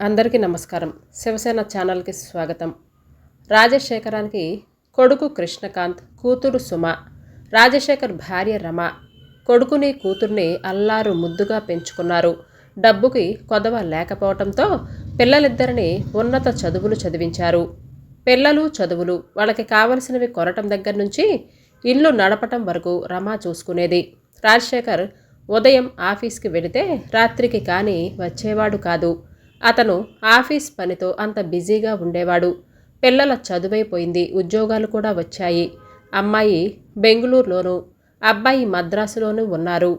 అందరికీ నమస్కారం. శివసేన ఛానల్కి స్వాగతం. రాజశేఖరానికి కొడుకు కృష్ణకాంత్ కూతురు సుమ రాజశేఖర్ భార్య రమ కొడుకుని కూతుర్ని అల్లారు ముద్దుగా పెంచుకున్నారు. డబ్బుకి కొదవ లేకపోవటంతో పిల్లలిద్దరిని ఉన్నత చదువులు చదివించారు. పిల్లలు చదువులు వాళ్ళకి కావలసినవి కొనటం దగ్గర నుంచి ఇల్లు నడపటం వరకు రమ చూసుకునేది. రాజశేఖర్ ఉదయం ఆఫీస్కి వెళితే రాత్రికి కానీ వచ్చేవాడు కాదు. అతను ఆఫీస్ పనితో అంత బిజీగా ఉండేవాడు. పిల్లల చదువైపోయింది ఉద్యోగాలు కూడా వచ్చాయి. అమ్మాయి బెంగళూరులోను అబ్బాయి మద్రాసులోనూ ఉన్నారు.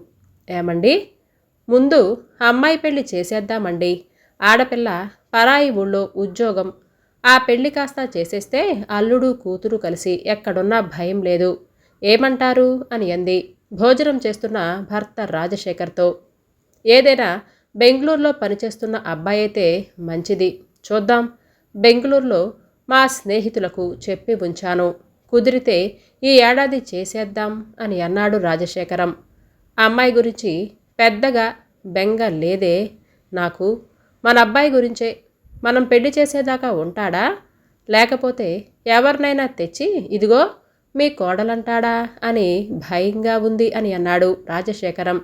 ఏమండి? ముందు అమ్మాయి పెళ్ళి చేసేద్దామండి. ఆడపిల్ల పరాయి ఊళ్ళో ఉద్యోగం. ఆ పెళ్ళి కాస్త చేసేస్తే అల్లుడు కూతురు కలిసి ఎక్కడున్నా భయం లేదు. ఏమంటారు? అని అంది. భోజనం చేస్తున్న భర్త రాజశేఖర్తో. ఏదైనా బెంగళూరులో పనిచేస్తున్న అబ్బాయి అయితే మంచిది. చూద్దాం. బెంగళూరులో మా స్నేహితులకు చెప్పి ఉంచాను. కుదిరితే ఈ ఏడాది చేసేద్దాం అని అన్నాడు రాజశేఖరం. అమ్మాయి గురించి పెద్దగా బెంగ లేదే. నాకు మన అబ్బాయి గురించే మనం పెళ్ళి చేసేదాకా ఉంటాడా? లేకపోతే ఎవరినైనా తెచ్చి ఇదిగో మీ కోడలంటాడా అని భయంగా ఉంది అని అన్నాడు రాజశేఖరం.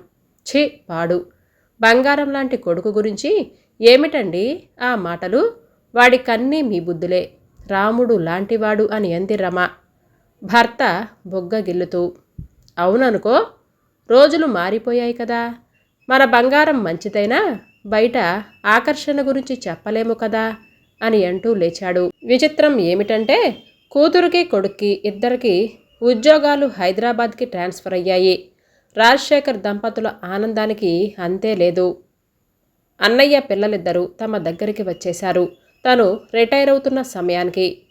ఛీ పాడు. బంగారం లాంటి కొడుకు గురించి ఏమిటండి ఆ మాటలు? వాడి కన్నీ మీ బుద్ధులే. రాముడు లాంటివాడు అని అంది రమ. భర్త బొగ్గ గిల్లుతూ అవుననుకో రోజులు మారిపోయాయి కదా. మన బంగారం మంచిదైనా బయట ఆకర్షణ గురించి చెప్పలేము కదా అని అంటూ లేచాడు. విచిత్రం ఏమిటంటే కూతురికి కొడుక్కి ఇద్దరికి ఉద్యోగాలు హైదరాబాద్కి ట్రాన్స్ఫర్ అయ్యాయి. రాజశేఖర్ దంపతుల ఆనందానికి అంతే లేదు. అన్నయ్య పిల్లలిద్దరూ తమ దగ్గరికి వచ్చేశారు. తను రిటైర్ అవుతున్న సమయానికి.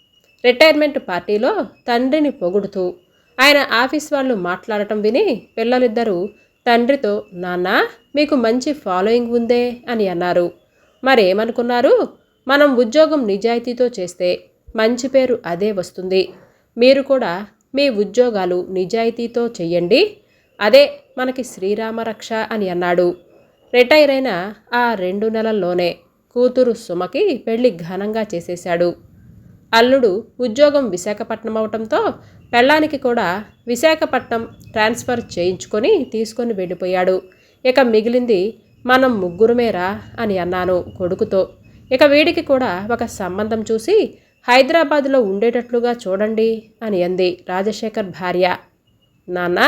రిటైర్మెంట్ పార్టీలో తండ్రిని పొగుడుతూ ఆయన ఆఫీస్ వాళ్ళు మాట్లాడటం విని పిల్లలిద్దరూ తండ్రితో నాన్న మీకు మంచి ఫాలోయింగ్ ఉందే అని అన్నారు. మరేమనుకున్నారు? మనం ఉద్యోగం నిజాయితీతో చేస్తే మంచి పేరు అదే వస్తుంది. మీరు కూడా మీ ఉద్యోగాలు నిజాయితీతో చెయ్యండి అదే మనకి శ్రీరామరక్ష అని అన్నాడు. రిటైర్ అయిన ఆ రెండు నెలల్లోనే కూతురు సుమకి పెళ్ళి ఘనంగా చేసేశాడు. అల్లుడు ఉద్యోగం విశాఖపట్నం అవటంతో పెళ్ళానికి కూడా విశాఖపట్నం ట్రాన్స్ఫర్ చేయించుకొని తీసుకొని వెళ్ళిపోయాడు. ఇక మిగిలింది మనం ముగ్గురుమేరా అని అన్నాను కొడుకుతో. ఇక వీడికి కూడా ఒక సంబంధం చూసి హైదరాబాద్లో ఉండేటట్లుగా చూడండి అని అంది రాజశేఖర్ భార్య. నాన్న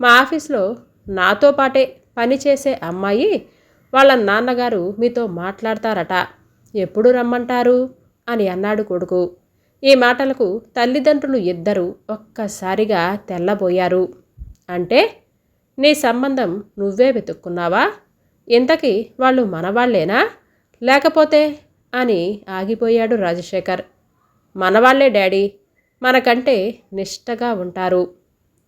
మా ఆఫీస్లో నాతో పాటే పనిచేసే అమ్మాయి వాళ్ళ నాన్నగారు మీతో మాట్లాడతారట. ఎప్పుడు రమ్మంటారు? అని అన్నాడు కొడుకు. ఈ మాటలకు తల్లిదండ్రులు ఇద్దరూ ఒక్కసారిగా తెల్లబోయారు. అంటే నీ సంబంధం నువ్వే వెతుక్కున్నావా? ఇంతకీ వాళ్ళు మనవాళ్ళేనా? లేకపోతే? అని ఆగిపోయాడు రాజశేఖర్. మనవాళ్ళే డాడీ మనకంటే నిష్టగా ఉంటారు.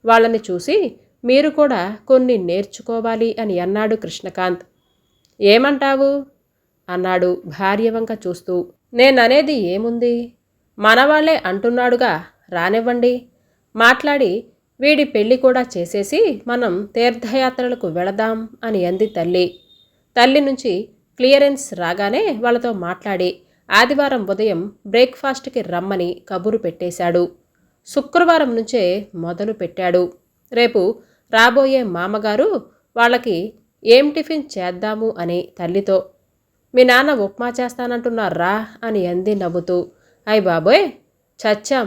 వాళ్ళని చూసి మీరు కూడా కొన్ని నేర్చుకోవాలి అని అన్నాడు కృష్ణకాంత్. ఏమంటావు? అన్నాడు భార్య వంక చూస్తూ. నేననేది ఏముంది? మనవాళ్ళే అంటున్నాడుగా రానివ్వండి. మాట్లాడి వీడి పెళ్ళి కూడా చేసేసి మనం తీర్థయాత్రలకు వెళదాం అని అంది తల్లి. తల్లి నుంచి క్లియరెన్స్ రాగానే వాళ్ళతో మాట్లాడి ఆదివారం ఉదయం బ్రేక్ఫాస్ట్కి రమ్మని కబురు పెట్టేశాడు. శుక్రవారం నుంచే మొదలు పెట్టాడు రేపు రాబోయే మామగారు వాళ్ళకి ఏం టిఫిన్ చేద్దాము అని తల్లితో మీ నాన్న ఉప్మా చేస్తానంటున్నారా అని అంది నవ్వుతూ. అయ్ బాబోయ్ చచ్చాం.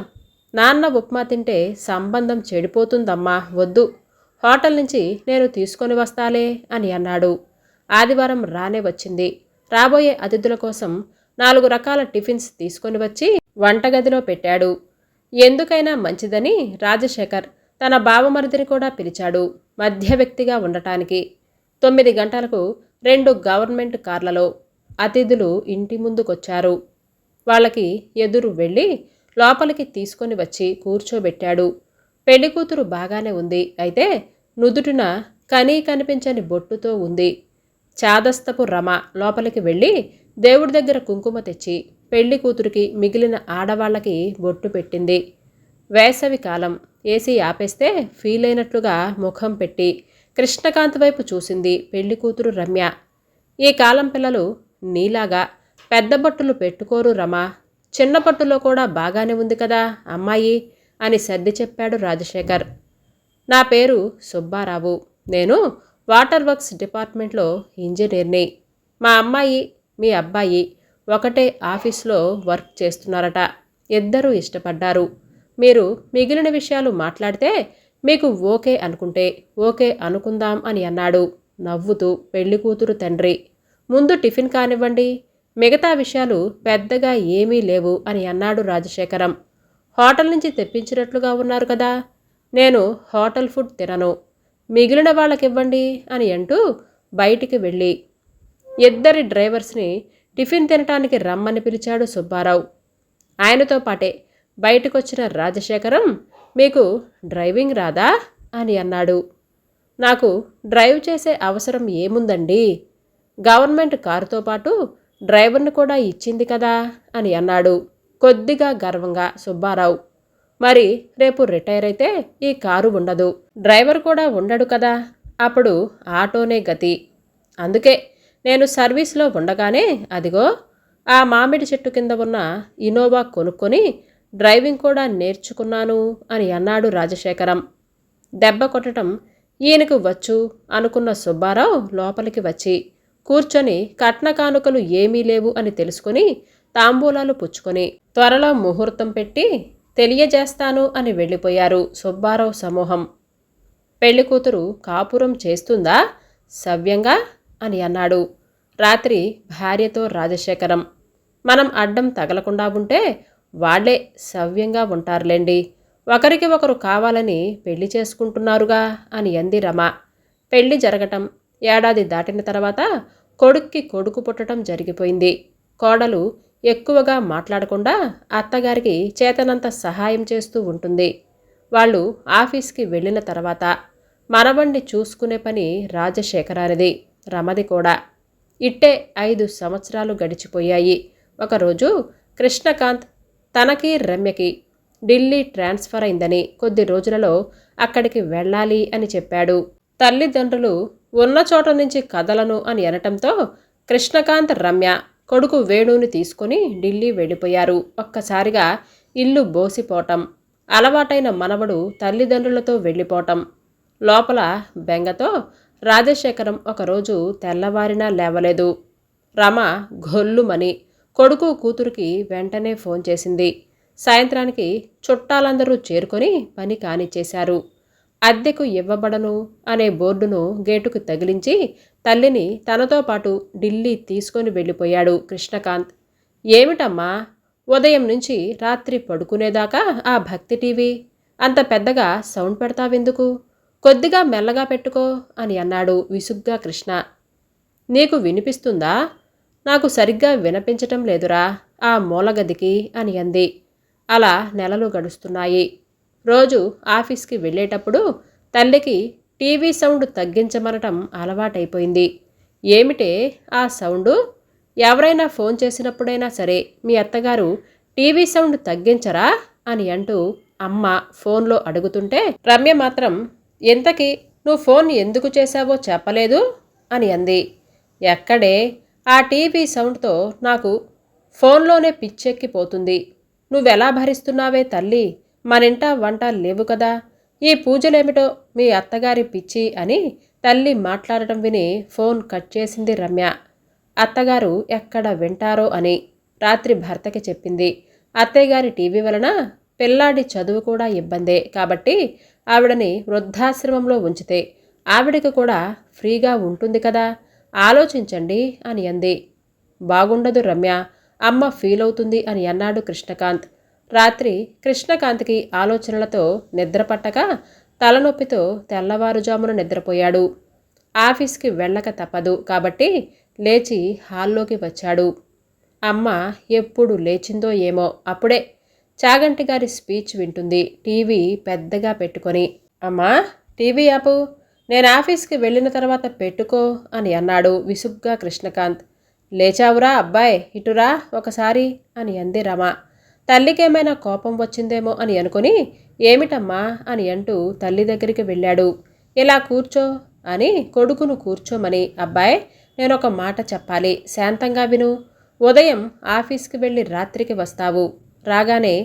నాన్న ఉప్మా తింటే సంబంధం చెడిపోతుందమ్మా వద్దు. హోటల్ నుంచి నేను తీసుకొని వస్తాలే అని అన్నాడు. ఆదివారం రానే వచ్చింది. రాబోయే అతిథుల కోసం నాలుగు రకాల టిఫిన్స్ తీసుకొని వచ్చి వంటగదిలో పెట్టాడు. ఎందుకైనా మంచిదని రాజశేఖర్ తన బావమరిదిని కూడా పిలిచాడు. మధ్య వ్యక్తిగా ఉండటానికి తొమ్మిది గంటలకు రెండు గవర్నమెంట్ కార్లలో అతిథులు ఇంటి ముందుకొచ్చారు. వాళ్ళకి ఎదురు వెళ్ళి లోపలికి తీసుకొని వచ్చి కూర్చోబెట్టాడు. పెళ్ళికూతురు బాగానే ఉంది. అయితే నుదుటిన కనీ కనిపించని బొట్టుతో ఉంది. చాదస్తపు రమ లోపలికి వెళ్ళి దేవుడి దగ్గర కుంకుమ తెచ్చి పెళ్ళి కూతురికి మిగిలిన ఆడవాళ్ళకి బొట్టు పెట్టింది. వేసవి కాలం ఏసీ ఆపేస్తే ఫీల్ అయినట్లుగా ముఖం పెట్టి కృష్ణకాంత్ వైపు చూసింది పెళ్ళి కూతురు రమ్య. ఈ కాలం పిల్లలు నీలాగా పెద్ద బట్టలు పెట్టుకోరు రమా. చిన్న పట్టులో కూడా బాగానే ఉంది కదా అమ్మాయి అని సర్ది చెప్పాడు రాజశేఖర్. నా పేరు సుబ్బారావు. నేను వాటర్ వర్క్స్ డిపార్ట్మెంట్లో ఇంజనీర్ని. మా అమ్మాయి మీ అబ్బాయి ఒకటే ఆఫీస్లో వర్క్ చేస్తున్నారట. ఇద్దరూ ఇష్టపడ్డారు. మీరు మిగిలిన విషయాలు మాట్లాడితే మీకు ఓకే అనుకుంటే ఓకే అనుకుందాం అని అన్నాడు. నవ్వుతూ పెళ్ళి కూతురు తండ్రి. ముందు టిఫిన్ కానివ్వండి మిగతా విషయాలు పెద్దగా ఏమీ లేవు అని అన్నాడు రాజశేఖరం. హోటల్ నుంచి తెప్పించినట్లుగా ఉన్నారు కదా నేను హోటల్ ఫుడ్ తినను. మిగిలిన వాళ్ళకివ్వండి అని అంటూ బయటికి వెళ్ళి ఇద్దరి డ్రైవర్స్ని టిఫిన్ తినటానికి రమ్మని పిలిచాడు సుబ్బారావు. ఆయనతో పాటే బయటకొచ్చిన రాజశేఖరం మీకు డ్రైవింగ్ రాదా? అని అన్నాడు. నాకు డ్రైవ్ చేసే అవసరం ఏముందండి? గవర్నమెంట్ కారుతో పాటు డ్రైవర్ను కూడా ఇచ్చింది కదా? అని అన్నాడు కొద్దిగా గర్వంగా సుబ్బారావు. మరి రేపు రిటైర్ అయితే ఈ కారు ఉండదు డ్రైవర్ కూడా ఉండడు కదా? అప్పుడు ఆటోనే గతి. అందుకే నేను సర్వీస్లో ఉండగానే అదిగో ఆ మామిడి చెట్టు కింద ఉన్న ఇనోవా కొనుక్కొని డ్రైవింగ్ కూడా నేర్చుకున్నాను అని అన్నాడు రాజశేఖరం. దెబ్బ కొట్టడం ఈయనకు వచ్చు అనుకున్న సుబ్బారావు లోపలికి వచ్చి కూర్చొని కట్న కానుకలు ఏమీ లేవు అని తెలుసుకుని తాంబూలాలు పుచ్చుకొని త్వరలో ముహూర్తం పెట్టి తెలియజేస్తాను అని వెళ్ళిపోయారు సుబ్బారావు సమూహం. పెళ్ళి కూతురు కాపురం చేస్తుందా? సవ్యంగా? అని అన్నాడు రాత్రి భార్యతో రాజశేఖరం. మనం అడ్డం తగలకుండా ఉంటే వాళ్ళే సవ్యంగా ఉంటారులేండి. ఒకరికి ఒకరు కావాలని పెళ్ళి చేసుకుంటున్నారుగా అని అంది రమ. పెళ్ళి జరగటం ఏడాది దాటిన తర్వాత కొడుక్కి కొడుకు పుట్టడం జరిగిపోయింది. కోడలు ఎక్కువగా మాట్లాడకుండా అత్తగారికి చేతనంత సహాయం చేస్తూ ఉంటుంది. వాళ్ళు ఆఫీస్కి వెళ్ళిన తర్వాత మనవణ్ణి చూసుకునే పని రాజశేఖరానిది రమది కూడా. ఇట్టే ఐదు సంవత్సరాలు గడిచిపోయాయి. ఒకరోజు కృష్ణకాంత్ తనకి రమ్యకి ఢిల్లీ ట్రాన్స్ఫర్ అయిందని కొద్ది రోజులలో అక్కడికి వెళ్ళాలి అని చెప్పాడు. తల్లిదండ్రులు ఉన్న చోట నుంచి కదలను అని అనటంతో కృష్ణకాంత్ రమ్య కొడుకు వేణుని తీసుకుని ఢిల్లీ వెళ్ళిపోయారు. ఒక్కసారిగా ఇల్లు బోసిపోవటం అలవాటైన మనవడు తల్లిదండ్రులతో వెళ్ళిపోవటం లోపల బెంగతో రాజశేఖరం ఒకరోజు తెల్లవారినా లేవలేదు. రమ గొల్లుమని కొడుకు కూతురికి వెంటనే ఫోన్ చేసింది. సాయంత్రానికి చుట్టాలందరూ చేరుకొని పని కానిచ్చేశారు. అద్దెకు ఇవ్వబడను అనే బోర్డును గేటుకు తగిలించి తల్లిని తనతో పాటు ఢిల్లీ తీసుకొని వెళ్ళిపోయాడు కృష్ణకాంత్. ఏమిటమ్మా? ఉదయం నుంచి రాత్రి పడుకునేదాకా ఆ భక్తి టీవీ? అంత పెద్దగా సౌండ్ పెడతావెందుకు? కొద్దిగా మెల్లగా పెట్టుకో అని అన్నాడు విసుగ్గా కృష్ణ. నీకు వినిపిస్తుందా? నాకు సరిగ్గా వినిపించటం లేదురా ఆ మూలగదికి అని అంది. అలా నెలలు గడుస్తున్నాయి. రోజు ఆఫీస్కి వెళ్ళేటప్పుడు తల్లికి టీవీ సౌండ్ తగ్గించమనటం అలవాటైపోయింది. ఏమిటే ఆ సౌండు? ఎవరైనా ఫోన్ చేసినప్పుడైనా సరే మీ అత్తగారు టీవీ సౌండ్ తగ్గించరా అని అంటూ అమ్మ ఫోన్లో అడుగుతుంటే రమ్య మాత్రం ఎంతకి నువ్వు ఫోన్ ఎందుకు చేశావో చెప్పలేదు? అని అంది. ఎక్కడే ఆ టీవీ సౌండ్తో నాకు ఫోన్లోనే పిచ్చెక్కిపోతుంది. నువ్వెలా భరిస్తున్నావే తల్లి? మనింట వంట లేవు కదా. ఈ పూజలేమిటో మీ అత్తగారి పిచ్చి అని తల్లి మాట్లాడటం విని ఫోన్ కట్ చేసింది రమ్య. అత్తగారు ఎక్కడ వింటారో అని రాత్రి భర్తకి చెప్పింది. అత్తయ్యగారి టీవీ వలన పిల్లాడి చదువు కూడా ఇబ్బందే కాబట్టి ఆవిడని వృద్ధాశ్రమంలో ఉంచితే. ఆవిడకి కూడా ఫ్రీగా ఉంటుంది కదా. ఆలోచించండి అని అంది. బాగుండదు రమ్య అమ్మ ఫీల్ అవుతుంది అని అన్నాడు కృష్ణకాంత్. రాత్రి కృష్ణకాంత్కి ఆలోచనలతో నిద్రపట్టక తలనొప్పితో తెల్లవారుజామున నిద్రపోయాడు. ఆఫీస్కి వెళ్ళక తప్పదు కాబట్టి లేచి హాల్లోకి వచ్చాడు. అమ్మ ఎప్పుడు లేచిందో ఏమో అప్పుడే చాగంటి గారి స్పీచ్ వింటుంది టీవీ పెద్దగా పెట్టుకొని. అమ్మా టీవీ ఆపు. నేను ఆఫీస్కి వెళ్ళిన తర్వాత పెట్టుకో అని అన్నాడు విసుగ్గా కృష్ణకాంత్. లేచావురా అబ్బాయ్ ఇటురా ఒకసారి అని అంది రమ. తల్లికేమైనా కోపం వచ్చిందేమో అని అనుకుని ఏమిటమ్మా అని అంటూ తల్లి దగ్గరికి వెళ్ళాడు. ఇలా కూర్చో అని కొడుకును కూర్చోమని అబ్బాయ్ నేను ఒక మాట చెప్పాలి శాంతంగా విను. ఉదయం ఆఫీస్కి వెళ్ళి రాత్రికి వస్తావు. రాగానే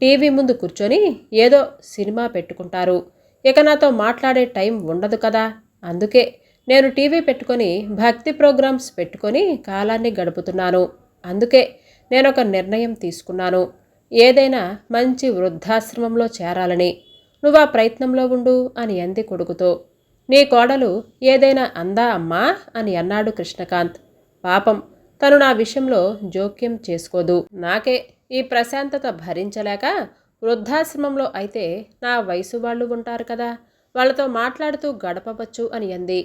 టీవీ ముందు కూర్చొని ఏదో సినిమా పెట్టుకుంటారు. ఇక నాతో మాట్లాడే టైం ఉండదు కదా. అందుకే నేను టీవీ పెట్టుకొని భక్తి ప్రోగ్రామ్స్ పెట్టుకొని కాలాన్ని గడుపుతున్నాను. అందుకే నేను ఒక నిర్ణయం తీసుకున్నాను. ఏదైనా మంచి వృద్ధాశ్రమంలో చేరాలని. నువ్వు ఆ ప్రయత్నంలో ఉండు అని అంది కొడుకుతో. నీ కోడలు ఏదైనా అందా అమ్మా అని అన్నాడు కృష్ణకాంత్. పాపం తను నా విషయంలో జోక్యం చేసుకోదు. నాకే ఈ ప్రశాంతత భరించలేక వృద్ధాశ్రమంలో అయితే నా వయసు వాళ్ళు ఉంటారు కదా వాళ్ళతో మాట్లాడుతూ గడపవచ్చు అని అంది.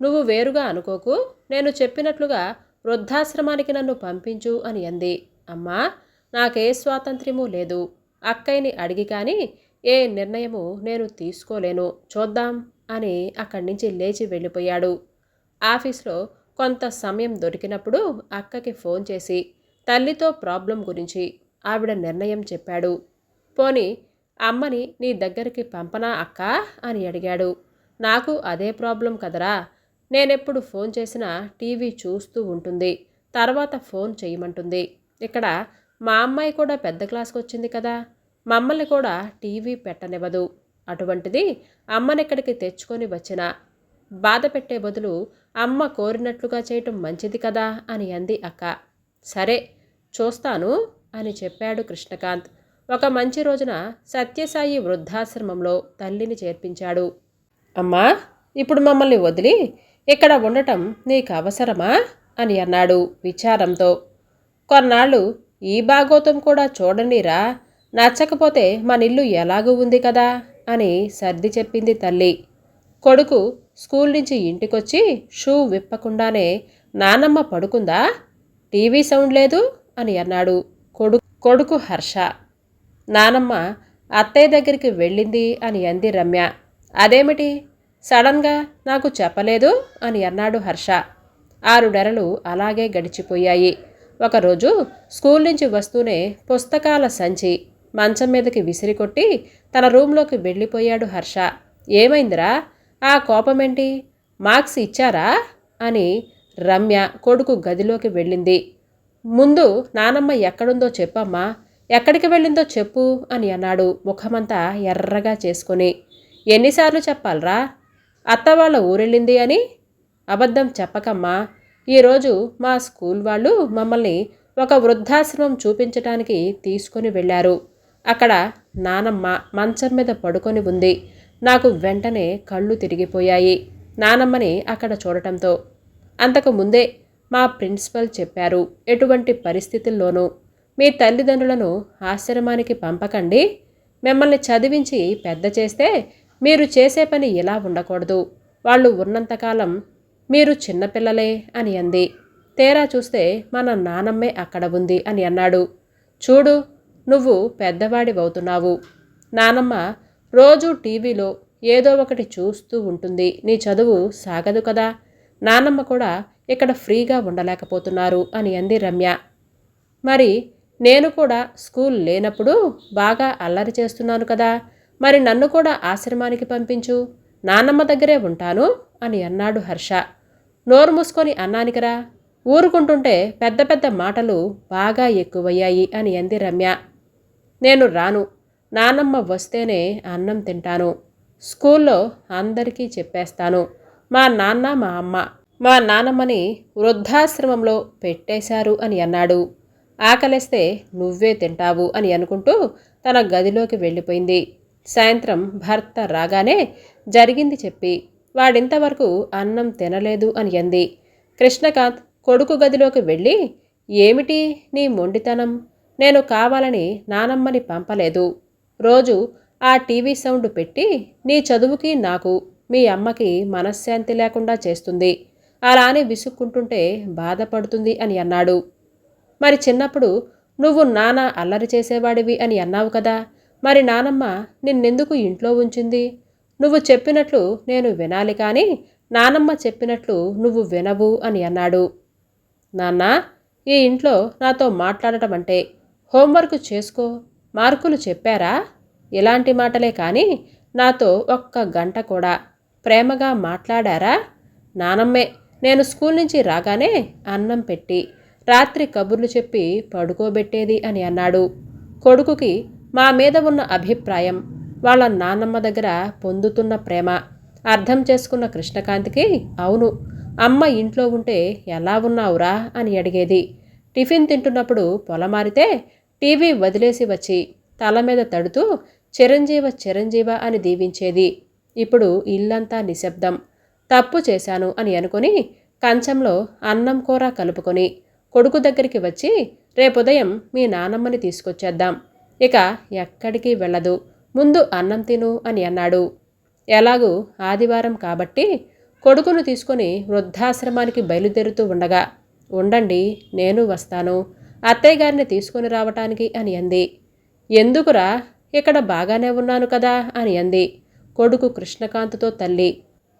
నువ్వు వేరుగా అనుకోకు నేను చెప్పినట్లుగా వృద్ధాశ్రమానికి నన్ను పంపించు అని అంది. అమ్మా నాకే స్వాతంత్ర్యము లేదు. అక్కయ్యని అడిగి కానీ ఏ నిర్ణయము నేను తీసుకోలేను. చూద్దాం అని అక్కడి నుంచి లేచి వెళ్ళిపోయాడు. ఆఫీస్లో కొంత సమయం దొరికినప్పుడు అక్కకి ఫోన్ చేసి తల్లితో ప్రాబ్లం గురించి ఆవిడ నిర్ణయం చెప్పాడు. పోని అమ్మని నీ దగ్గరికి పంపనా అక్క? అని అడిగాడు. నాకు అదే ప్రాబ్లం కదరా. నేనెప్పుడు ఫోన్ చేసినా టీవీ చూస్తూ ఉంటుంది. తర్వాత ఫోన్ చేయమంటుంది. ఇక్కడ మా అమ్మాయి కూడా పెద్ద క్లాస్కి వచ్చింది కదా. మమ్మల్ని కూడా టీవీ పెట్టనివ్వదు. అటువంటిది అమ్మనెక్కడికి తెచ్చుకొని వచ్చిన. బాధ పెట్టే బదులు అమ్మ కోరినట్లుగా చేయటం మంచిది కదా అని అంది అక్క. సరే చూస్తాను అని చెప్పాడు కృష్ణకాంత్. ఒక మంచి రోజున సత్యసాయి వృద్ధాశ్రమంలో తల్లిని చేర్పించాడు. అమ్మా ఇప్పుడు మమ్మల్ని వదిలి ఇక్కడ ఉండటం నీకు అవసరమా? అని అన్నాడు విచారంతో. కొన్నాళ్ళు ఈ భాగోతం కూడా చూడండిరా నచ్చకపోతే మన ఇల్లు ఎలాగూ ఉంది కదా? అని సర్ది చెప్పింది తల్లి. కొడుకు స్కూల్ నుంచి ఇంటికొచ్చి షూ విప్పకుండానే నానమ్మ పడుకుందా? టీవీ సౌండ్ లేదు? అని అన్నాడు కొడు కొడుకు హర్ష. నానమ్మ అత్తయ్య దగ్గరికి వెళ్ళింది అని అంది రమ్య. అదేమిటి? సడన్గా నాకు చెప్పలేదు? అని అన్నాడు హర్ష. ఆరు నెలలు అలాగే గడిచిపోయాయి. ఒకరోజు స్కూల్ నుంచి వస్తూనే పుస్తకాల సంచి మంచం మీదకి విసిరికొట్టి తన రూంలోకి వెళ్ళిపోయాడు హర్ష. ఏమైందిరా? ఆ కోపమేంటి? మార్క్స్ ఇచ్చారా? అని రమ్య కొడుకు గదిలోకి వెళ్ళింది. ముందు నానమ్మ ఎక్కడుందో చెప్పమ్మా. ఎక్కడికి వెళ్ళిందో చెప్పు అని అన్నాడు ముఖమంతా ఎర్రగా చేసుకొని. ఎన్నిసార్లు చెప్పాలరా? అత్త వాళ్ళ ఊరెళ్ళింది అని? అబద్ధం చెప్పకమ్మా. ఈరోజు మా స్కూల్ వాళ్ళు మమ్మల్ని ఒక వృద్ధాశ్రమం చూపించటానికి తీసుకొని వెళ్ళారు. అక్కడ నానమ్మ మంచం మీద పడుకొని ఉంది. నాకు వెంటనే కళ్ళు తిరిగిపోయాయి. నానమ్మని అక్కడ చూడటంతో. అంతకు ముందే మా ప్రిన్సిపల్ చెప్పారు ఎటువంటి పరిస్థితుల్లోనూ మీ తల్లిదండ్రులను ఆశ్రమానికి పంపకండి. మిమ్మల్ని చదివించి పెద్ద చేస్తే మీరు చేసే పని ఇలా ఉండకూడదు. వాళ్ళు ఉన్నంతకాలం మీరు చిన్నపిల్లలే అని అంది. తేరా చూస్తే మన నానమ్మే అక్కడ ఉంది అని అన్నాడు. చూడు నువ్వు పెద్దవాడివవుతున్నావు. నానమ్మ రోజు టీవీలో ఏదో ఒకటి చూస్తూ ఉంటుంది. నీ చదువు సాగదు కదా. నానమ్మ కూడా ఇక్కడ ఫ్రీగా ఉండలేకపోతున్నారు అని అంది రమ్య. మరి నేను కూడా స్కూల్ లేనప్పుడు బాగా అల్లరి చేస్తున్నాను కదా. మరి నన్ను కూడా ఆశ్రమానికి పంపించు. నానమ్మ దగ్గరే ఉంటాను అని అన్నాడు హర్ష. నోరు మూసుకొని అన్నానికరా. ఊరుకుంటుంటే పెద్ద పెద్ద మాటలు బాగా ఎక్కువయ్యాయి అని అంది రమ్య. నేను రాను. నానమ్మ వస్తేనే అన్నం తింటాను. స్కూల్లో అందరికీ చెప్పేస్తాను. మా నాన్న మా అమ్మ మా నానమ్మని వృద్ధాశ్రమంలో పెట్టేశారు అని అన్నాడు. ఆకలేస్తే నువ్వే తింటావు అని అనుకుంటూ తన గదిలోకి వెళ్ళిపోయింది. సాయంత్రం భర్త రాగానే జరిగింది చెప్పి వాడింతవరకు అన్నం తినలేదు అని అంది. కృష్ణకాంత్ కొడుకు గదిలోకి వెళ్ళి ఏమిటి నీ మొండితనం? నేను కావాలని నానమ్మని పంపలేదు. రోజు ఆ టీవీ సౌండ్ పెట్టి నీ చదువుకి నాకు మీ అమ్మకి మనశ్శాంతి లేకుండా చేస్తుంది. అలా అని విసుక్కుంటుంటే బాధపడుతుంది అని అన్నాడు. మరి చిన్నప్పుడు నువ్వు నాన్న అల్లరి చేసేవాడివి అని అన్నావు కదా. మరి నానమ్మ నిన్నెందుకు ఇంట్లో ఉంచింది? నువ్వు చెప్పినట్లు నేను వినాలి కానీ నానమ్మ చెప్పినట్లు నువ్వు వినవు అని అన్నాడు. నాన్న ఈ ఇంట్లో నాతో మాట్లాడటం అంటే హోంవర్క్ చేసుకో. మార్కులు చెప్పారా? ఇలాంటి మాటలే కానీ నాతో ఒక్క గంట కూడా ప్రేమగా మాట్లాడారా? నానమ్మే నేను స్కూల్ నుంచి రాగానే అన్నం పెట్టి రాత్రి కబుర్లు చెప్పి పడుకోబెట్టేది అని అన్నాడు. కొడుకుకి మా మీద ఉన్న అభిప్రాయం వాళ్ళ నాన్నమ్మ దగ్గర పొందుతున్న ప్రేమ. అర్థం చేసుకున్న కృష్ణకాంత్కి అవును అమ్మ ఇంట్లో ఉంటే ఎలా ఉన్నావురా అని అడిగేది. టిఫిన్ తింటున్నప్పుడు పొలమారితే టీవీ వదిలేసి వచ్చి తల మీద తడుతూ చిరంజీవ చిరంజీవ అని దీవించేది. ఇప్పుడు ఇల్లంతా నిశ్శబ్దం. తప్పు చేశాను అని అనుకొని కంచంలో అన్నం కూర కలుపుకొని కొడుకు దగ్గరికి వచ్చి రేపుదయం మీ నానమ్మని తీసుకొచ్చేద్దాం. ఇక ఎక్కడికి వెళ్ళదు. ముందు అన్నం తిను అని అన్నాడు. ఎలాగూ ఆదివారం కాబట్టి కొడుకును తీసుకొని వృద్ధాశ్రమానికి బయలుదేరుతూ ఉండగా ఉండండి నేను వస్తాను. అత్తయ్య గారిని తీసుకొని రావటానికి అని అంది. ఎందుకురా? ఇక్కడ బాగానే ఉన్నాను కదా అని అంది కొడుకు కృష్ణకాంత్తో తల్లి.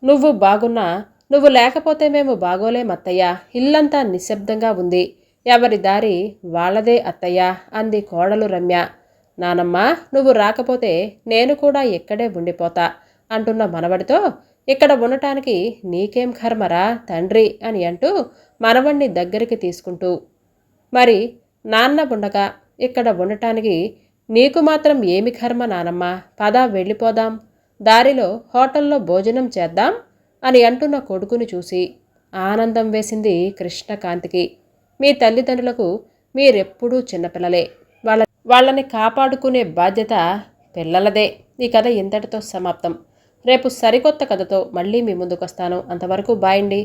నువ్వు బాగున్నా నువ్వు లేకపోతే మేము బాగోలేం అత్తయ్య. ఇల్లంతా నిశ్శబ్దంగా ఉంది. ఎవరి దారి వాళ్ళదే అత్తయ్య అంది కోడలు రమ్య. నానమ్మ నువ్వు రాకపోతే నేను కూడా ఇక్కడే ఉండిపోతా అంటున్న మనవడితో. ఇక్కడ ఉండటానికి నీకేం కర్మరా తండ్రి అని అంటూ మనవణ్ణి దగ్గరికి తీసుకుంటూ. మరి నాన్న ఉండగా ఇక్కడ ఉండటానికి నీకు మాత్రం ఏమి కర్మ నానమ్మ? పద వెళ్ళిపోదాం. దారిలో హోటల్లో భోజనం చేద్దాం. అని అంటున్న కొడుకుని చూసి ఆనందం వేసింది కృష్ణకాంతికి. మీ తల్లిదండ్రులకు మీరెప్పుడూ చిన్నపిల్లలే. వాళ్ళ వాళ్ళని కాపాడుకునే బాధ్యత పిల్లలదే. ఈ కథ ఇంతటితో సమాప్తం. రేపు సరికొత్త కథతో మళ్ళీ మీ ముందుకు వస్తాను అంతవరకు బాయండి